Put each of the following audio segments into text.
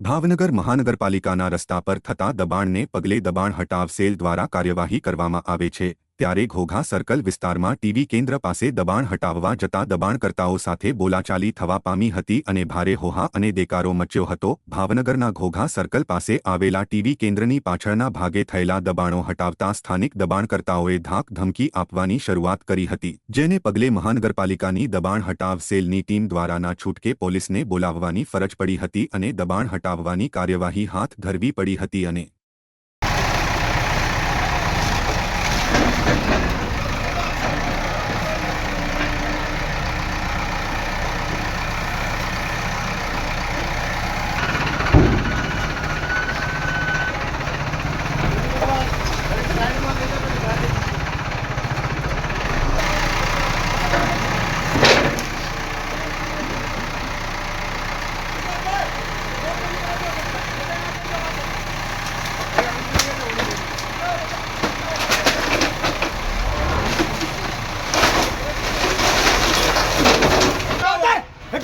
ભાવનગર મહાનગરપાલિકાના રસ્તા પર થતા દબાણને પગલે દબાણ હટાવ સેલ દ્વારા કાર્યવાહી કરવામાં આવે છે. ત્યારે ઘોઘા સર્કલ વિસ્તારમાં ટીવી કેન્દ્ર પાસે દબાણ હટાવવા જતા દબાણકર્તાઓ સાથે બોલાચાલી થવા પામી હતી અને ભારે હોહા અને દેકારો મચ્યો હતો. ભાવનગરના ઘોઘા સર્કલ પાસે આવેલા ટીવી કેન્દ્રની પાછળના ભાગે થયેલા દબાણો હટાવતા સ્થાનિક દબાણકર્તાઓએ ધાક ધમકી આપવાની શરૂઆત કરી હતી. જેને પગલે મહાનગરપાલિકાની દબાણ હટાવ સેલની ટીમ દ્વારાના છૂટકે પોલીસને બોલાવવાની ફરજ પડી હતી અને દબાણ હટાવવાની કાર્યવાહી હાથ ધરવી પડી હતી અને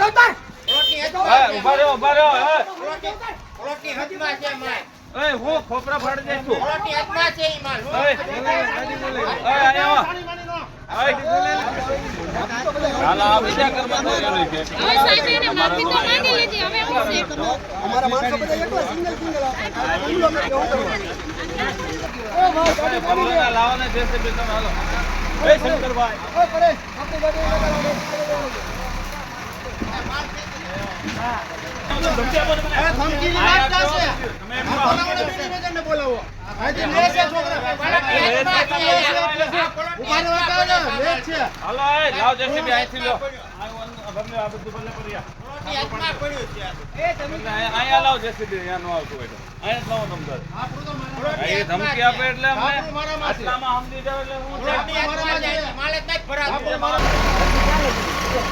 એ, ઊભા રહ્યો, ઊભા રહ્યો, એ. હદમાં છે માય. એ, હું ખોપરા ફાડી દઈશ છું. ઓળખની હદમાં છે ઈ માલ. એ, એ, અહીંયા આવો. એ, હાલ, આ બીજા કર્મચારીઓની છે. હવે સાહેબ એને માફી તો માંગી લીધી હવે હું છે અમારા માણસો બધા એકલા સિંગલ સિંગલ એ, ભરવાના લાવવાના જે છે બે તમે હાલો. એ, શંકરભાઈ. ધમકીની વાત થશે. બોલાવો ને નિવેદનને બોલાવો. અહીંથી લે છે છોકરા. ઓળખની હદમાં છે. ઊભા રહેવા કહો ને, લે છે. હાલો, એ, લાવ JCB અહીંથી લો. આ ભરને ધમકી આપે એટલે અમને બાપુ મારામાં છે. આટલામાં સમજી જાવ એટલે હું ઓળખની હદમાં છે. માલ જ નથી ભરાતો. ઓળખની હદમાં એ, છે.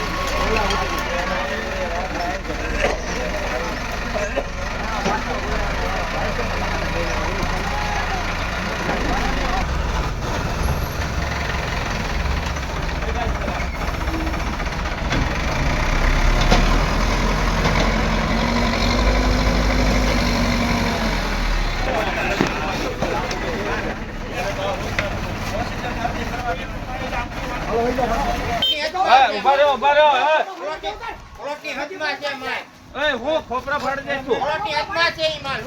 ઊભા રહ્યો, ઊભા રહ્યો, એ. ઓળખની- ઓળખની હદમાં છે માય. એ, હું ખોપરા ફાડી દઈશ છું. ઓળખની હદમાં છે ઈ માલ.